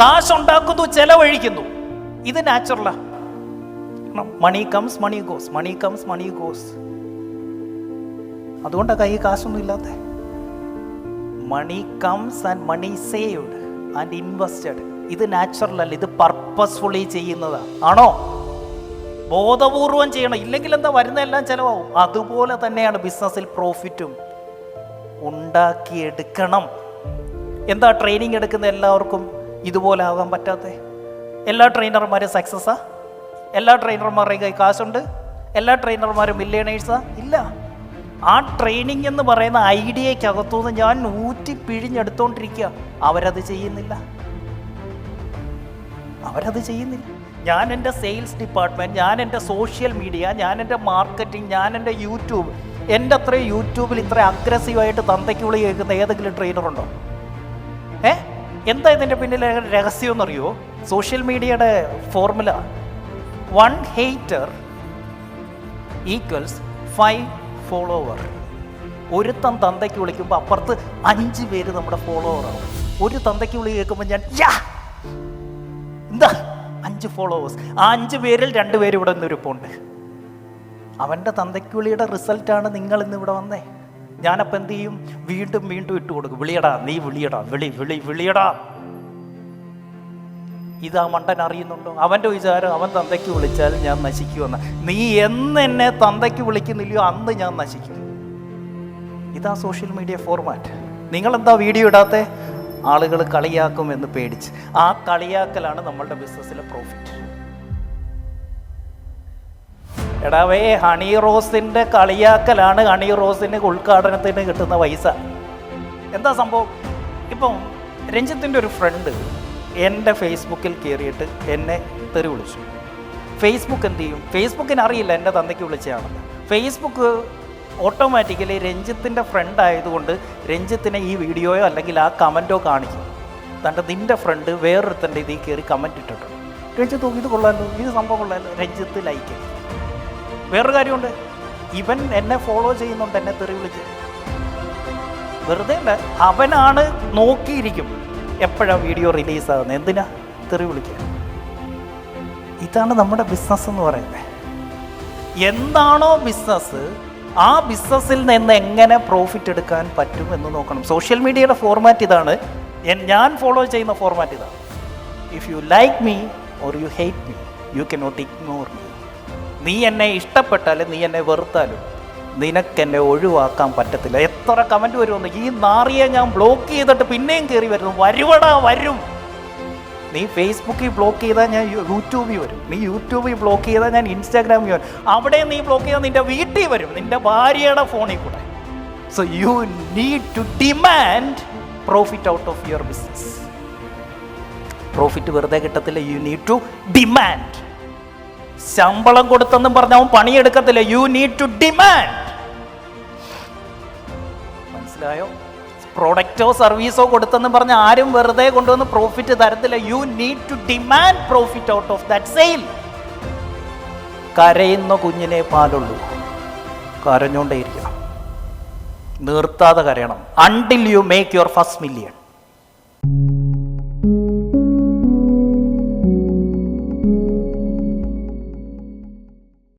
കാശുണ്ടാക്കുന്നു ചെലവഴിക്കുന്നു. ഇത് നാച്ചുറലാ money comes money goes money comes money goes അതുകൊണ്ടാണ് കൈ കാശൊന്നും ഇല്ലാത്ത. Money comes and money saved and invested ഇത് നാച്ചുറൽ അല്ല ഇത് പർപ്പസ്ഫുള്ളി ചെയ്യുന്നതാണ് ആണോ? ബോധപൂർവം ചെയ്യണം. ഇല്ലെങ്കിൽ എന്താ വരുന്നതെല്ലാം ചിലവാകും. അതുപോലെ തന്നെയാണ് ബിസിനസ്സിൽ പ്രോഫിറ്റും ഉണ്ടാക്കിയെടുക്കണം. എന്താ ട്രെയിനിങ് എടുക്കുന്ന എല്ലാവർക്കും? ഇതുപോലെ ആകാൻ പറ്റാത്ത? എല്ലാ ട്രെയിനർമാരും സക്സസ്സാ എല്ലാ ട്രെയിനർമാരുടെയും കൈ കാശുണ്ട്? എല്ലാ ട്രെയിനർമാരും മില്ലേണേഴ്സാ ഇല്ല. ആ ട്രെയിനിങ് എന്ന് പറയുന്ന ഐഡിയക്കകത്തുനിന്ന് ഞാൻ ഊറ്റി പിഴിഞ്ഞെടുത്തോണ്ടിരിക്കുക അവരത് ചെയ്യുന്നില്ല. അവരത് ചെയ്യുന്നില്ല. ഞാൻ എന്റെ സെയിൽസ് ഡിപ്പാർട്ട്മെന്റ് ഞാൻ എന്റെ സോഷ്യൽ മീഡിയ ഞാൻ എന്റെ മാർക്കറ്റിംഗ് ഞാൻ എന്റെ യൂട്യൂബ് എന്റെ അത്രയും യൂട്യൂബിൽ ഇത്ര അഗ്രസീവായിട്ട് തന്തയ്ക്കുള്ളി കേൾക്കുന്ന ഏതെങ്കിലും ട്രെയിനറുണ്ടോ ഏ? എന്താ ഇതിന്റെ പിന്നിലെ രഹസ്യം എന്നറിയോ? സോഷ്യൽ മീഡിയയുടെ formula. One hater equals five follower ഒരുത്തൻ തന്തയ്ക്ക് വിളിക്കുമ്പോൾ അപ്പുറത്ത് അഞ്ച് പേര് നമ്മുടെ ഫോളോവറാണ് ഒരു തന്തയ്ക്ക് വിളി കേൾക്കുമ്പോൾ ഞാൻ യാ! എന്താ? അഞ്ച് ഫോളോവേഴ്സ് ആ അഞ്ച് പേരിൽ രണ്ട് പേര് ഇവിടെ പോണ്ട് അവന്റെ തന്തയ്ക്ക് വിളിയുടെ റിസൾട്ടാണ് നിങ്ങൾ ഇന്ന് ഇവിടെ വന്നേ. ഞാനപ്പോൾ എന്ത് ചെയ്യും? വീണ്ടും വീണ്ടും ഇട്ട് കൊടുക്കും. വിളിയടാ നീ വിളിയടാ വിളി വിളി വിളിയടാ. ഇത് ആ മണ്ടൻ അറിയുന്നുണ്ടോ? അവന്റെ വിചാരം അവൻ തന്തയ്ക്ക് വിളിച്ചാൽ ഞാൻ നശിക്കുമെന്ന്. നീ എന്ന് എന്നെ തന്തയ്ക്ക് വിളിക്കുന്നില്ലയോ അന്ന് ഞാൻ നശിക്കും. ഇതാ സോഷ്യൽ മീഡിയ ഫോർമാറ്റ് നിങ്ങൾ എന്താ വീഡിയോ ഇടാത്തെ? ആളുകൾ കളിയാക്കും എന്ന് പേടിച്ച്. ആ കളിയാക്കലാണ് നമ്മളുടെ ബിസിനസ്സിലെ പ്രോഫിറ്റ് എടാവേ ഹണി റോസിന്റെ കളിയാക്കലാണ് ഹണി റോസിന് ഉദ്ഘാടനത്തിന് കിട്ടുന്ന പൈസ. എന്താ സംഭവം? ഇപ്പം രഞ്ജിത്തിന്റെ ഒരു ഫ്രണ്ട് എന്റെ ഫേസ്ബുക്കിൽ കയറിയിട്ട് എന്നെ തെറി വിളിച്ചു. ഫേസ്ബുക്ക് എന്ത് ചെയ്യും? ഫേസ്ബുക്കിന് അറിയില്ല എന്റെ തന്തയ്ക്ക് വിളിച്ചതാണെന്ന്. ഫേസ്ബുക്ക് ഓട്ടോമാറ്റിക്കലി രഞ്ജിത്തിന്റെ ഫ്രണ്ട് ആയതുകൊണ്ട് രഞ്ജിത്തിനെ ഈ വീഡിയോയോ അല്ലെങ്കിൽ ആ കമന്റോ കാണിക്കും. തന്റെ നിന്റെ ഫ്രണ്ട് വേറൊരുത്തന്റെ ഇതിൽ കയറി കമന്റ് ഇട്ടിട്ടുണ്ട്. രഞ്ജിത്ത് ഇത് കൊള്ളാമല്ലോ ഇത് സംഭവം കൊള്ളാമല്ലോ രഞ്ജിത്ത് ലൈക്ക് വേറൊരു കാര്യമുണ്ട്. ഇവൻ എന്നെ ഫോളോ ചെയ്യുന്നുണ്ട് എന്നെ തെറി വിളിച്ച്. വെറുതെ അല്ല അവനാണ് നോക്കിയിരിക്കും. എപ്പോഴാണ് വീഡിയോ റിലീസാകുന്നത് എന്തിനാ തെറി വിളിക്കുക? ഇതാണ് നമ്മുടെ ബിസിനസ് എന്ന് പറയുന്നത്. എന്താണോ ബിസിനസ് ആ ബിസിനസ്സിൽ നിന്ന് എങ്ങനെ പ്രോഫിറ്റ് എടുക്കാൻ പറ്റും എന്ന് നോക്കണം. സോഷ്യൽ മീഡിയയുടെ ഫോർമാറ്റ് ഇതാണ്. ഞാൻ ഫോളോ ചെയ്യുന്ന ഫോർമാറ്റ് ഇതാണ്. If you like me or you hate me you can not ignore me നീ എന്നെ ഇഷ്ടപ്പെട്ടാലും നീ എന്നെ വെറുത്താലും നിനക്കെന്നെ ഒഴിവാക്കാൻ പറ്റത്തില്ല. എത്ര കമന്റ് വരുമെന്ന് ഈ നാറിയെ ഞാൻ ബ്ലോക്ക് ചെയ്തിട്ട് പിന്നെയും കയറി വരുന്നു. വരുവടാ വരും. നീ ഫേസ്ബുക്കിൽ ബ്ലോക്ക് ചെയ്താൽ ഞാൻ യൂട്യൂബിൽ വരും. നീ യൂട്യൂബിൽ ബ്ലോക്ക് ചെയ്താൽ ഞാൻ ഇൻസ്റ്റാഗ്രാമിൽ വരും. അവിടെ നീ ബ്ലോക്ക് ചെയ്താൽ നിന്റെ വീട്ടിൽ വരും. നിന്റെ ഭാര്യയുടെ ഫോണിൽ കൂടെ. So you need to demand profit out of your business profit വെറുതെ കിട്ടത്തില്ല. യു നീഡ് ടു ഡിമാൻഡ് ശമ്പളം കൊടുത്തെന്നും പറഞ്ഞ അവൻ പണിയെടുക്കത്തില്ല. യു നീഡ് ടു ഡിമാൻഡ് മനസ്സിലായോ? പ്രോഡക്റ്റോ സർവീസോ കൊടുത്തെന്നും പറഞ്ഞ ആരും വെറുതെ കൊണ്ടുവന്ന് പ്രോഫിറ്റ് തരത്തില്ല. You need to demand profit out of that sale കരയുന്ന കുഞ്ഞിനെ പാലുള്ളൂ. കരഞ്ഞുകൊണ്ടേയിരിക്കണം നിർത്താതെ കരയണം. Until you make your first million